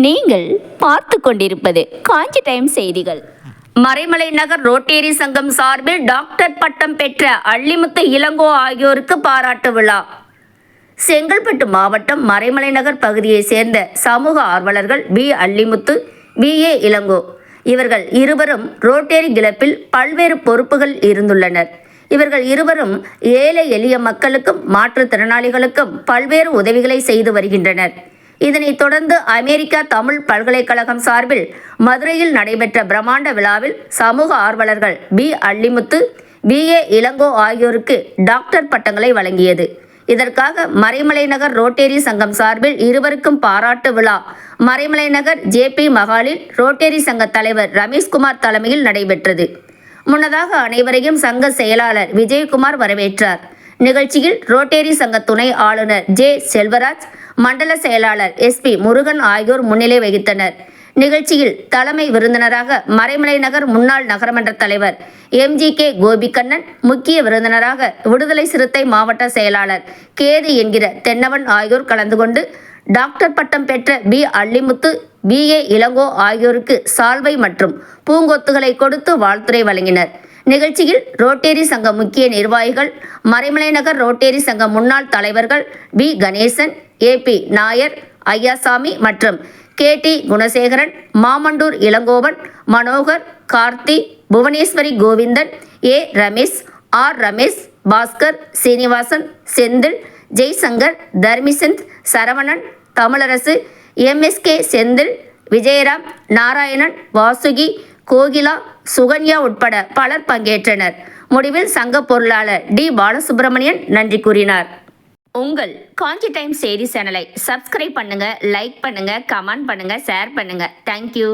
நீங்கள் பார்த்து கொண்டிருப்பது காஞ்சி டைம் செய்திகள். மறைமலை நகர் ரோட்டேரி சங்கம் சார்பில் டாக்டர் பட்டம் பெற்ற அள்ளிமுத்து இளங்கோ ஆகியோருக்கு பாராட்டு விழா. செங்கல்பட்டு மாவட்டம் மறைமலை நகர் பகுதியைச் சேர்ந்த சமூக ஆர்வலர்கள் P Allimuthu P A. Ilango இவர்கள் இருவரும் ரோட்டேரி கிளப்பில் பல்வேறு பொறுப்புகள் இருந்துள்ளனர். இவர்கள் இருவரும் ஏழை எளிய மக்களுக்கும் மாற்றுத்திறனாளிகளுக்கும் பல்வேறு உதவிகளை செய்து வருகின்றனர். இதனைத் தொடர்ந்து அமெரிக்கா தமிழ் பல்கலைக்கழகம் சார்பில் மதுரையில் நடைபெற்ற பிரம்மாண்ட விழாவில் சமூக ஆர்வலர்கள் P Allimuthu P A Ilango ஆகியோருக்கு டாக்டர் பட்டங்களை வழங்கியது. இதற்காக மறைமலை நகர் ரோட்டேரி சங்கம் சார்பில் இருவருக்கும் பாராட்டு விழா. மறைமலை நகர் ஜேபி மகாலில் ரோட்டேரி சங்க தலைவர் ரமேஷ்குமார் தலைமையில் நடைபெற்றது. முன்னதாக அனைவரையும் சங்க செயலாளர் விஜயகுமார் வரவேற்றார். நிகழ்ச்சியில் ரோட்டேரி சங்க துணை ஆளுநர் ஜே செல்வராஜ் மண்டல செயலாளர் எஸ்பி முருகன் ஆகியோர் முன்னிலை வகித்தனர். நிகழ்ச்சியில் தலைமை விருந்தினராக மறைமலை நகர் முன்னாள் நகரமன்ற தலைவர் எம்ஜி கே கோபிகண்ணன் முக்கிய விருந்தினராக விடுதலை சிறுத்தை மாவட்ட செயலாளர் கேது என்கிற தென்னவன் ஆகியோர் கலந்து கொண்டு டாக்டர் பட்டம் பெற்ற P Allimuthu P A Ilango ஆகியோருக்கு சால்வை மற்றும் பூங்கொத்துகளை கொடுத்து வாழ்த்துரை வழங்கினர். நிகழ்ச்சியில் ரோட்டேரி சங்க முக்கிய நிர்வாகிகள் மறைமலைநகர் ரோட்டேரி சங்க முன்னாள் தலைவர்கள் P Ganesan A. P. Nair Ayyasamy மற்றும் K. D. Gunasekaran Mamandur Ilangovan Manohar Karthi Bhuvaneswari Govindan A. Ramesh R. Ramesh Baskar Srinivasan Senthil Jaishankar Dharmichand Saravanan Tamilarasu MSK Senthil Vijayaram Narayanan Vasuki Kokila Sukanya உட்பட பலர் பங்கேற்றனர். முடிவில் சங்க பொருளாளர் D. Balasubramanian நன்றி கூறினார். உங்கள் காஞ்சி டைம் செய்தி சேனலை சப்ஸ்கிரைப் பண்ணுங்க லைக் பண்ணுங்க கமெண்ட் பண்ணுங்க ஷேர் பண்ணுங்க. தேங்க்யூ